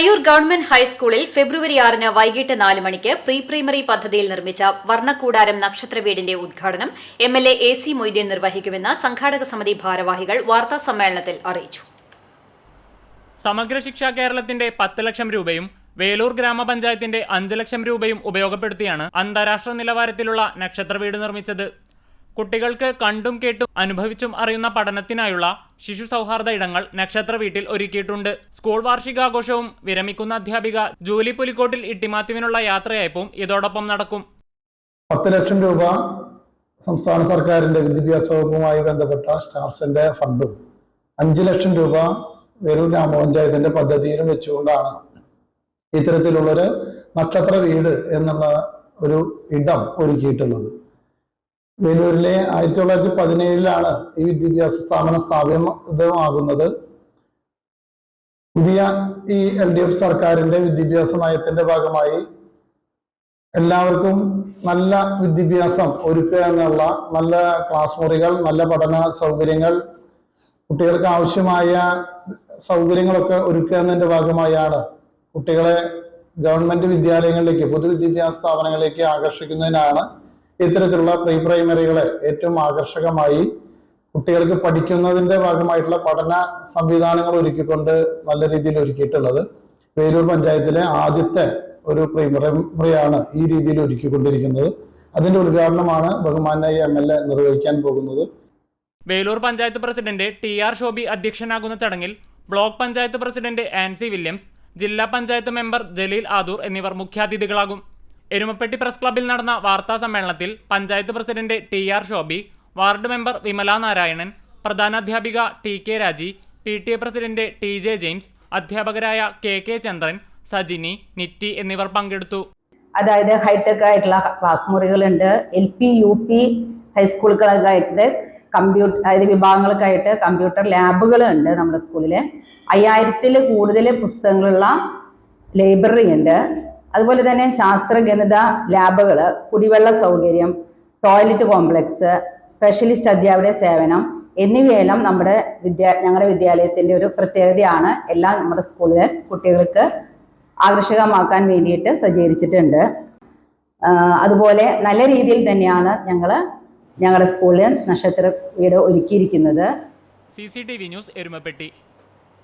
Payyur government ഹൈസ്കൂളിൽ ഫെബ്രുവരി ആറിന് വൈകിട്ട് നാല് മണിക്ക് പ്രീ പ്രൈമറി പദ്ധതിയിൽ നിർമ്മിച്ച വർണക്കൂടാരം നക്ഷത്രവീടിന്റെ ഉദ്ഘാടനം M L A A C Moideen നിർവഹിക്കുമെന്ന് സംഘാടക സമിതി ഭാരവാഹികൾ വാർത്താ സമ്മേളനത്തിൽ അറിയിച്ചു. സമഗ്ര ശിക്ഷ കേരളത്തിന്റെ പത്ത് ലക്ഷം രൂപയും വേലൂർ ഗ്രാമപഞ്ചായത്തിന്റെ അഞ്ച് ലക്ഷം രൂപയും ഉപയോഗപ്പെടുത്തിയാണ് അന്താരാഷ്ട്ര നിലവാരത്തിലുള്ള നക്ഷത്ര വീട് നിർമ്മിച്ചത്. കുട്ടികൾക്ക് കണ്ടും കേട്ടും അനുഭവിച്ചും അറിയുന്ന പഠനത്തിനായുള്ള ശിശു സൗഹാർദ്ദ ഇടങ്ങൾ നക്ഷത്ര വീട്ടിൽ ഒരുക്കിയിട്ടുണ്ട്. സ്കൂൾ വാർഷികാഘോഷവും വിരമിക്കുന്ന അധ്യാപിക ജൂലി പുലിക്കോട്ടിൽ ഇട്ടിമാത്യുവിനുള്ള യാത്രയയപ്പും ഇതോടൊപ്പം നടക്കും. പത്ത് ലക്ഷം രൂപ സംസ്ഥാന സർക്കാരിന്റെ വിദ്യാഭ്യാസ വകുപ്പുമായി ബന്ധപ്പെട്ട സ്റ്റാർസിന്റെ ഫണ്ടും അഞ്ച് ലക്ഷം രൂപ വെരൂർ ഗ്രാമപഞ്ചായത്തിന്റെ പദ്ധതിയിലും വെച്ചുകൊണ്ടാണ് ഇത്തരത്തിലുള്ളൊരു നക്ഷത്ര വീട് എന്നുള്ള ഒരു ഇടം ഒരുക്കിയിട്ടുള്ളത്. വേലൂരിലെ ആയിരത്തി തൊള്ളായിരത്തി പതിനേഴിലാണ് ഈ വിദ്യാഭ്യാസ സ്ഥാപനം സ്ഥാപിതമാകുന്നത്. പുതിയ ഈ എൽ ഡി എഫ് സർക്കാരിന്റെ വിദ്യാഭ്യാസ നയത്തിന്റെ ഭാഗമായി എല്ലാവർക്കും നല്ല വിദ്യാഭ്യാസം ഒരുക്കുക എന്നുള്ള നല്ല ക്ലാസ് മുറികൾ നല്ല പഠന സൗകര്യങ്ങൾ കുട്ടികൾക്ക് ആവശ്യമായ സൗകര്യങ്ങളൊക്കെ ഒരുക്കുക എന്നതിന്റെ ഭാഗമായാണ് കുട്ടികളെ ഗവൺമെന്റ് വിദ്യാലയങ്ങളിലേക്ക് പൊതുവിദ്യാഭ്യാസ സ്ഥാപനങ്ങളിലേക്ക് ആകർഷിക്കുന്നതിനാണ് ഇത്തരത്തിലുള്ള പ്രീ പ്രൈമറികളെ ഏറ്റവും ആകർഷകമായി കുട്ടികൾക്ക് പഠിക്കുന്നതിന്റെ ഭാഗമായിട്ടുള്ള പഠന സംവിധാനങ്ങൾ ഒരുക്കിക്കൊണ്ട് നല്ല രീതിയിൽ ഒരുക്കിയിട്ടുള്ളത്. വേലൂർ പഞ്ചായത്തിലെ ആദ്യത്തെ ഒരു പ്രൈമറിയാണ് ഈ രീതിയിൽ ഒരുക്കിക്കൊണ്ടിരിക്കുന്നത്. അതിന്റെ ഉദ്ഘാടനമാണ് ബഹുമാനായി എം എൽ എ നിർവഹിക്കാൻ പോകുന്നത്. Velur panchayat president T R Shobi അധ്യക്ഷനാകുന്ന ചടങ്ങിൽ block panchayat president Ancy Williams ജില്ലാ പഞ്ചായത്ത് മെമ്പർ ജലീൽ ആദൂർ എന്നിവർ മുഖ്യാതിഥികളാകും. എരുമപ്പെട്ടി പ്രസ് ക്ലബ്ബിൽ നടന്ന വാർത്താ സമ്മേളനത്തിൽ panchayat president T R Shobi ward member Vimala Narayanan പ്രധാനാധ്യാപിക T K Raji P T A president T J James അധ്യാപകരായ കെ കെ ചന്ദ്രൻ സജിനി നിറ്റി എന്നിവർ പങ്കെടുത്തു. അതായത് ഹൈടെക് ആയിട്ടുള്ള ക്ലാസ് മുറികളുണ്ട് എൽ പി യു പി ഹൈസ്കൂളുകളായിട്ട് കമ്പ്യൂട്ടർ അതായത് വിഭാഗങ്ങൾക്കായിട്ട് കമ്പ്യൂട്ടർ ലാബുകളുണ്ട് നമ്മുടെ സ്കൂളിൽ അയ്യായിരത്തിൽ കൂടുതൽ പുസ്തകങ്ങളുള്ള ലൈബ്രറി ഉണ്ട്. അതുപോലെ തന്നെ ശാസ്ത്ര ഗണിത ലാബുകൾ കുടിവെള്ള സൗകര്യം ടോയ്ലറ്റ് കോംപ്ലക്സ് സ്പെഷ്യലിസ്റ്റ് അധ്യാപക സേവനം എന്നിവയെല്ലാം നമ്മുടെ വിദ്യാ ഞങ്ങളുടെ വിദ്യാലയത്തിന്റെ ഒരു പ്രത്യേകതയാണ്. എല്ലാം നമ്മുടെ സ്കൂളിലെ കുട്ടികൾക്ക് ആകർഷകമാക്കാൻ വേണ്ടിയിട്ട് സജ്ജീകരിച്ചിട്ടുണ്ട്. അതുപോലെ നല്ല രീതിയിൽ തന്നെയാണ് ഞങ്ങൾ ഞങ്ങളുടെ സ്കൂളിൽ നക്ഷത്ര വീട് ഒരുക്കിയിരിക്കുന്നത്. C C T V news Erumapetty.